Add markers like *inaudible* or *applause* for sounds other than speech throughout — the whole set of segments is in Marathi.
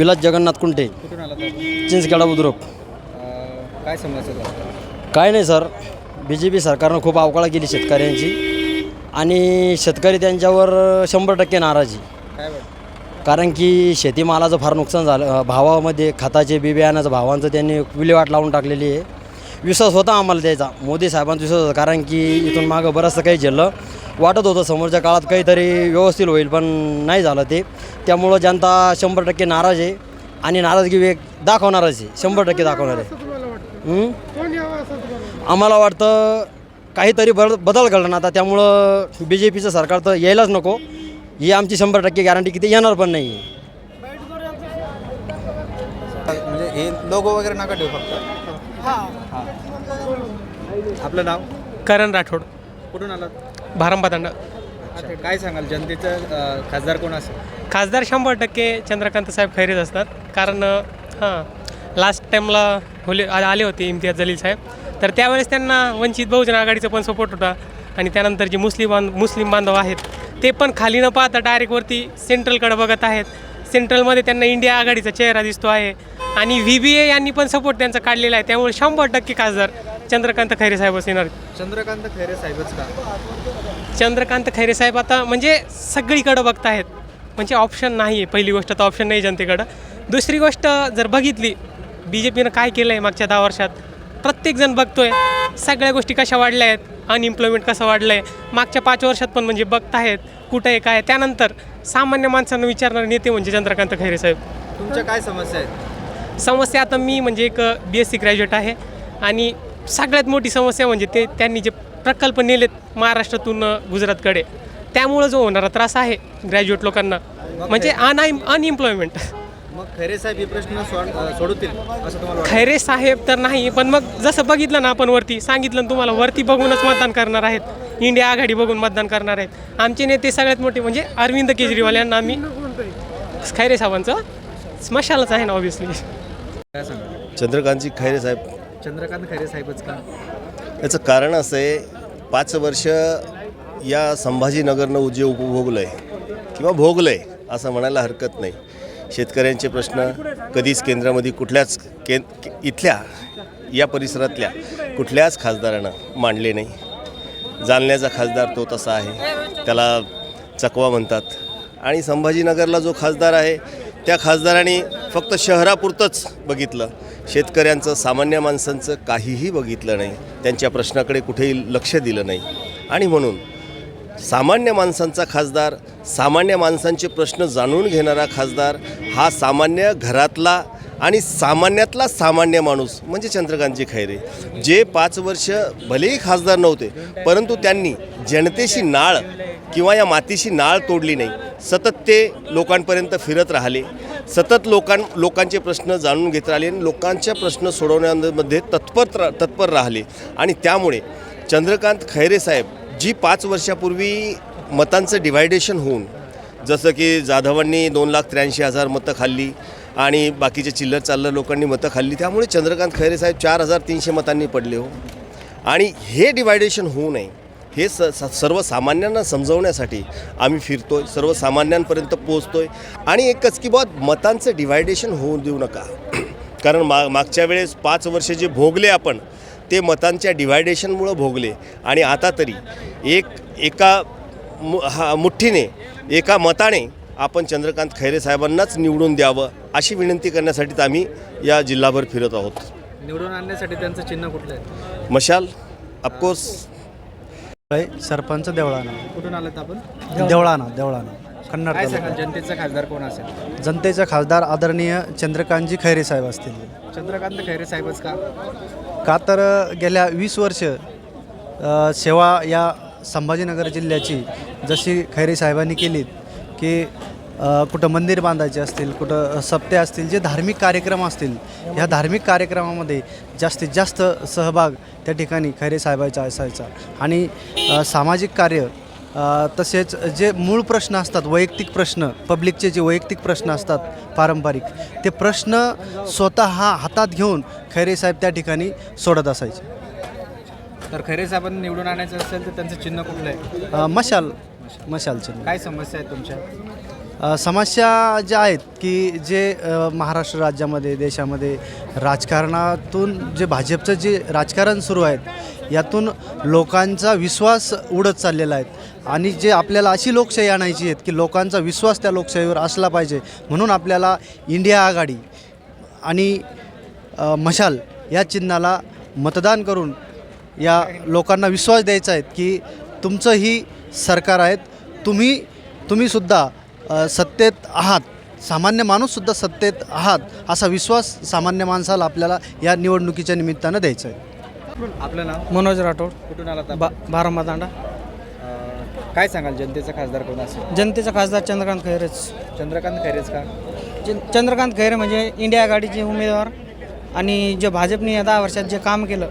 विलास जगन्नाथ कुंटे. कुठून आला चिंचखेडा बुद्रुक. काय समस्या झाल्या? काय नाही सर. बी जे पी सरकारनं खूप अवकाळा केली शेतकऱ्यांची. आणि शेतकरी त्यांच्यावर शंभर टक्के नाराजी. काय वाटतं? कारण की शेतीमालाचं फार नुकसान झालं. अ, भावामध्ये खताचे बी बियाण्याचं भावांचं त्यांनी विल्हेवाट लावून टाकलेली आहे. विश्वास होता आम्हाला द्यायचा मोदी साहेबांचा विश्वास होता. कारण की इथून मागं बरंचसं काही झेललं. वाटत होतं समोरच्या काळात काहीतरी व्यवस्थित होईल पण नाही झालं ते. त्यामुळं जनता शंभर टक्के नाराज आहे आणि नाराजगी वेग दाखवणारच आहे. शंभर टक्के दाखवणार आहे. हं? आम्हाला वाटतं काहीतरी बद बदल घडला ना आता. त्यामुळं बी जे पीचं सरकार तर यायलाच नको. ही आमची शंभर टक्के गॅरंटी किती येणार पण नाही. आहे म्हणजे हे लोगो वगैरे नका ठेवू फक्त. हां. आपलं नाव? करण राठोड. कुठून आलात? भारंबातांडा अच्छा काय सांगाल जनतेचं अं, खासदार कोण असेल? खासदार शंभर टक्के चंद्रकांत साहेब खैरेच असतात. कारण हां लास्ट टाईमला होले आ- आले होते इम्तियाज जलील साहेब. तर त्यावेळेस त्यांना वंचित बहुजन आघाडीचा पण सपोर्ट होता. आणि त्यानंतर जे मुस्लिम बांध मुस्लिम बांधव आहेत ते पण खाली न पाहता डायरेक्टवरती सेंट्रलकडे बघत आहेत. सेंट्रलमध्ये त्यांना इंडिया आघाडीचा चेहरा दिसतो आहे. आणि व्ही बी ए यांनी पण सपोर्ट त्यांचा काढलेला आहे. त्यामुळे शंभर टक्के खासदार चंद्रकांत खैरे साहेबच येणार. चंद्रकांत खैरे साहेबच का? चंद्रकांत खैरे साहेब आता म्हणजे सगळीकडं बघतायत म्हणजे ऑप्शन नाही आहे पहिली गोष्ट तर ऑप्शन नाही जनतेकडं. दुसरी गोष्ट जर बघितली बी जे पीनं काय केलं आहे मागच्या दहा वर्षात? प्रत्येकजण बघतोय. सगळ्या गोष्टी कशा वाढल्या आहेत अनएम्प्लॉयमेंट कसं वाढलं आहे मागच्या पाच वर्षात पण म्हणजे बघतायत कुठं आहे काय आहे. त्यानंतर सामान्य माणसांना विचारणारे नेते म्हणजे चंद्रकांत खैरे साहेब. तुमच्या काय समस्या आहेत? समस्या आता मी म्हणजे एक बी एस सी ग्रॅज्युएट आहे. आणि सगळ्यात मोठी समस्या म्हणजे ते त्यांनी जे प्रकल्प नेलेत महाराष्ट्रातून गुजरातकडे त्यामुळं जो होणारा त्रास आहे ग्रॅज्युएट लोकांना म्हणजे अनएम अनएम्प्लॉयमेंट मग खैरे साहेब हे प्रश्न सोडवतील असं तुम्हाला खैरे साहेब तर नाही पण मग जसं बघितलं ना आपण वरती सांगितलं ना तुम्हाला वरती बघूनच मतदान करणार आहेत. इंडिया आघाडी बघून मतदान करणार आहेत. आमचे नेते सगळ्यात मोठे म्हणजे अरविंद केजरीवाल यांना आम्ही खैरे साहेबांचं स्मशालच आहे ना ऑब्विसली चंद्रकांतजी खैरे साहेब चंद्रकांत खैरे साहेबच का? याचं कारण असं आहे पाच वर्ष या संभाजीनगरनं जे उपभोगलं आहे किंवा भोगलं आहे असं म्हणायला हरकत नाही. शेतकऱ्यांचे प्रश्न कधीच केंद्रामध्ये कुठल्याच के इथल्या या परिसरातल्या कुठल्याच खासदारानं मांडले नाही. जालन्याचा खासदार तो तसा आहे. त्याला चकवा म्हणतात. आणि संभाजीनगरला जो खासदार आहे त्या खासदाराने फक्त शहरापुरतंच बघितलं. शेतकऱ्यांचं सामान्य माणसांचं काहीही बघितलं नाही त्यांच्या प्रश्नाकडे कुठेही लक्ष दिलं नाही. आणि म्हणून सामान्य माणसांचा खासदार सामान्य माणसांचे प्रश्न जाणून घेणारा खासदार हा सामान्य घरातला आणि सामान्यातला सामान्य माणूस म्हणजे चंद्रकांतजी खैरे. जे पाच वर्ष भलेही खासदार नव्हते परंतु त्यांनी जनतेशी नाळ किंवा या मातीशी नाळ तोडली नाही. सतत ते लोकांपर्यंत फिरत राहिले. सतत लोकां लोकांचे प्रश्न जाणून घेत राहिले आणि लोकांच्या प्रश्न सोडवण्यामध्ये तत्पर तत्पर राहिले. आणि त्यामुळे चंद्रकांत खैरे साहेब जी पाच वर्षापूर्वी मतांचं डिवायडेशन होऊन जसं की जाधवांनी दोन लाख त्र्याऐंशी हजार मतं खाल्ली आणि बाकीचे चिल्लर चाललं लोकांनी मतं खाल्ली त्यामुळे चंद्रकांत खैरे साहेब चार हजार तीनशे मतांनी पडले हो. आणि हे डिवायडेशन होऊ नये. हे स सर्वसामान्यांना समजवण्यासाठी आम्ही फिरतोय सर्वसामान्यांपर्यंत पोहोचतोय आणि एकच की बुवा मतांचं डिवायडेशन होऊ देऊ नका. *clears throat* कारण मा मागच्या वेळेस पाच वर्ष जे भोगले आपण ते मतांच्या डिवायडेशनमुळं भोगले. आणि आता तरी एक एका मु हा मुठ्ठीने एका मताने आपण चंद्रकांत खैरे साहेबांनाच निवडून द्यावं अशी विनंती करण्यासाठीच आम्ही या जिल्हाभर फिरत आहोत. निवडून आणण्यासाठी त्यांचं चिन्ह कुठलं आहे? मशाल ऑफकोर्स आहे सरपंच देवळाना. कुठून आलात आपण? देवळाना देवळाना. कन्नड काय तालुका. सांगाल जनतेचा खासदार कोण असेल? जनतेचे खासदार आदरणीय चंद्रकांतजी खैरे साहेब असतील. चंद्रकांत खैरे साहेबच का? का तर गेल्या वीस वर्ष अ, सेवा या संभाजीनगर जिल्ह्याची जशी खैरे साहेबांनी केलीत की कुठं मंदिर बांधायचे असतील कुठं सप्ते असतील जे धार्मिक कार्यक्रम असतील ह्या धार्मिक कार्यक्रमामध्ये जास्तीत जास्त सहभाग त्या ठिकाणी खैरे साहेबांचा असायचा. आणि सामाजिक कार्य तसेच जे मूळ प्रश्न असतात वैयक्तिक प्रश्न पब्लिकचे जे वैयक्तिक प्रश्न असतात पारंपरिक ते प्रश्न स्वतः हातात घेऊन खैरे साहेब त्या ठिकाणी सोडत असायचे. तर खैरे साहेबांनी निवडून आणायचं असेल तर त्यांचं चिन्ह कुठलं आहे? मशाल मशाल चिन्ह. काय समस्या आहेत तुमच्या? समस्या ज्या आहेत की जे महाराष्ट्र राज्यामध्ये देशामध्ये राजकारणातून जे भाजपचं जे राजकारण सुरू आहे यातून लोकांचा विश्वास उडत चाललेला आहे. आणि जे आपल्याला अशी लोकशाही आणायची आहेत की लोकांचा विश्वास त्या लोकशाहीवर असला पाहिजे म्हणून आपल्याला इंडिया आघाडी आणि मशाल या चिन्हाला मतदान करून या लोकांना विश्वास द्यायचा आहे की तुमचं ही सरकार आहेत. तुम्ही तुम्हीसुद्धा सत्तेत आहात. सामान्य माणूससुद्धा सत्तेत आहात असा विश्वास सामान्य माणसाला आपल्याला या निवडणुकीच्या निमित्तानं द्यायचा आहे आपलं नाव? मनोज राठोड. कुठून आलात आपण? बा बारामा तांडा अं, काय सांगाल जनतेचा खासदार कोण असेल? जनतेचा खासदार चंद्रकांत खैरेच. चंद्रकांत खैरेच का? चंद्रकांत खैरे म्हणजे इंडिया आघाडीचे उमेदवार आणि जे भाजपने या दहा वर्षात जे काम केलं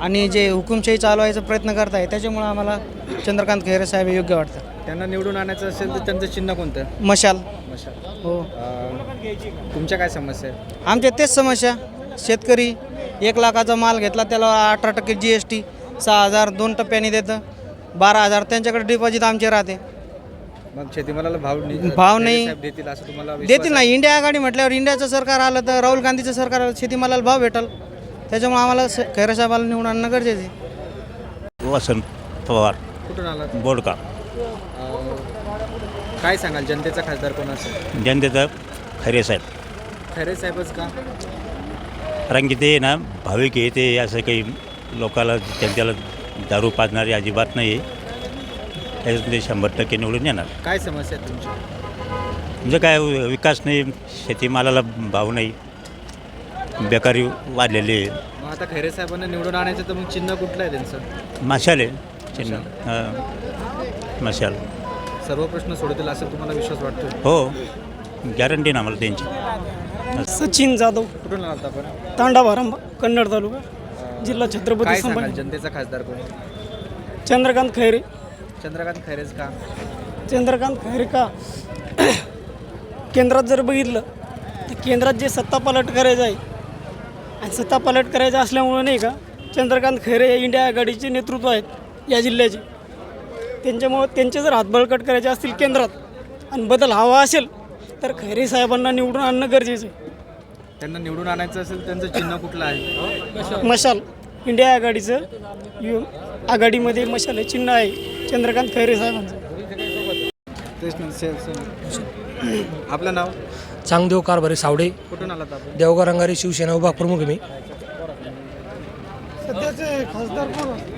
आणि जे हुकुमशाही चालवायचा प्रयत्न करत आहे त्याच्यामुळं आम्हाला चंद्रकांत खैरे साहेब योग्य वाटतं त्यांना निवडून आणायचं असेल तर त्यांचं चिन्ह कोणतं? मशाल. मशाल. हो. अं, तुमच्या काय समस्या आहेत? आमच्या तेच समस्या. शेतकरी एक लाखाचा माल घेतला त्याला अठरा टक्के जी एस टी सहा हजार दोन टप्प्याने देतं बारा हजार त्यांच्याकडे डिपॉझिट आमचे राहते. मग शेतीमालाला भाव नि- भाव नाही. साहेब देतील असं तुम्हाला विश्वास देतील ना. इंडिया आघाडी म्हटल्यावर इंडियाचं सरकार आलं तर राहुल गांधीचं सरकार आलं शेतीमालाला भाव भेटल. त्याच्यामुळे आम्हाला स- खैरे साहेबाला निवडून आणणं गरजेचं आहे. वसंत पवार. आहे? कुठून आलात? बोडका. काय सांगाल जनतेचा खासदार कोण असेल? जनतेचं खरे साहेब. खैरे साहेबच का? कारण की ते ना भाविक आहे ते असं काही लोकाला त्यांच्याला दारू पाजणारे अजिबात नाही आहे. त्याच्यातून ते शंभर टक्के निवडून येणार. काय समस्या आहेत तुमच्या म्हणजे काय विकास नाही शेतीमालाला भाव नाही. बेकारी वाढलेली आहे. मग आता खैरे साहेबांना निवडून आणायचं तर मग चिन्ह कुठलं आहे त्यांचं? मशाल आहे. चिन्ह. हां. मशाल. सर्व प्रश्न सोडतील असं तुम्हाला विश्वास वाटतो हो. गॅरंटी ना आम्हाला त्यांची. सचिन जाधव कुठून आलात आपण? तांडा बारंबा कन्नड तालुका जिल्हा छत्रपती काय सांगाल? संभाजी. जनतेचा खासदार कोण? चंद्रकांत खैरे. चंद्रकांत खैरेच का? चंद्रकांत खैरे का? केंद्रात जर बघितलं तर केंद्रात जे सत्ता पालट करायचं आहे आणि सत्ता पालट करायचं असल्यामुळं नाही का चंद्रकांत खैरे हे इंडिया आघाडीचे नेतृत्व आहेत या जिल्ह्याचे. त्यांच्यामुळं त्यांचे जर हात बळकट करायचे असतील केंद्रात आणि बदल हवा असेल तर खैरे साहेबांना निवडून आणणं गरजेचं आहे. त्यांना निवडून आणायचं असेल त्यांचं चिन्ह कुठलं आहे? मशाल. इंडिया आघाडीचं यु आघाडीमध्ये मशाल हे चिन्ह आहे चंद्रकांत खैरे साहेबांचं. से- से- आपलं नाव? चांगदेव कारभारी सावडे. कुठून आलात आपण? देवगाव रंगारी शिवसेना विभाग प्रमुख आहे मी. सध्याचे खासदार कोण